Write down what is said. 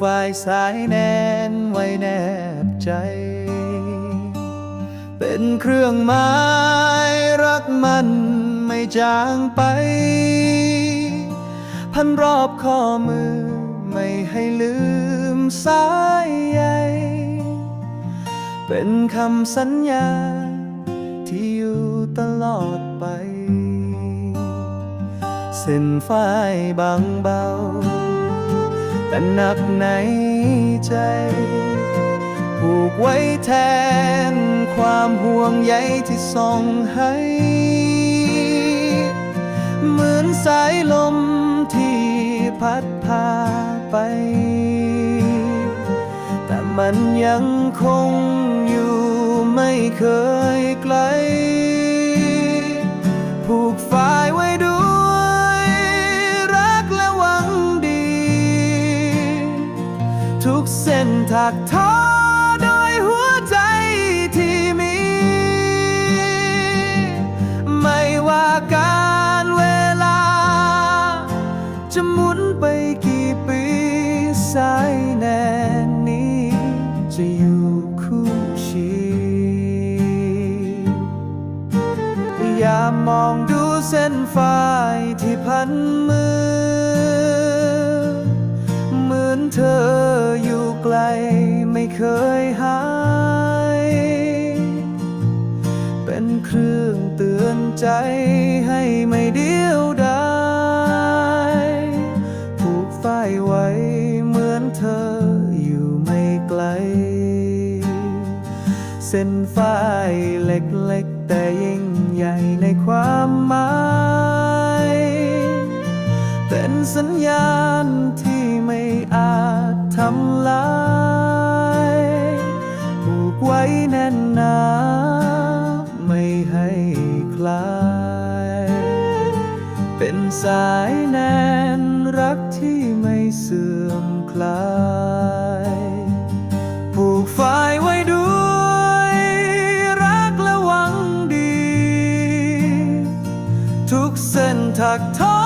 ฝ่ายสายแนนไว้แนบใจ เป็นเครื่องหมายรักมันไม่จางไป พันรอบข้อมือไม่ให้ลืมสายใยเป็นคำสัญญา ที่อยู่ตลอดไป เส้นฝ้ายบางเบา แต่หนักในใจ ผูกไว้แทนความห่วงใยที่ส่องให้ เหมือนสายลมที่พัดพาไป แต่มันยังคงอยู่ไม่เคยไกล เส้นถักทอโดยหัวใจที่มี ไม่ว่าการเวลา จะหมุนไปกี่ปีสายแนนนี้จะอยู่คู่ชีอย่ามมองดูเส้นฝ้ายที่พันมือ เคยหาย เป็นเครื่องเตือนใจให้ไม่เดียวดายผูกฝ้ายไว้เหมือนเธออยู่ไม่ไกล เส้นฝ้ายเล็กๆ แต่ยิ่งใหญ่ในความหมายเป็นสัญญาณที่ไม่อาจทำลาย เป็นสายแนนรักที่ไม่เสื่อมคลาย ผูกฝ่ายไว้ด้วยรักและหวังดี ทุกเส้นถักทอ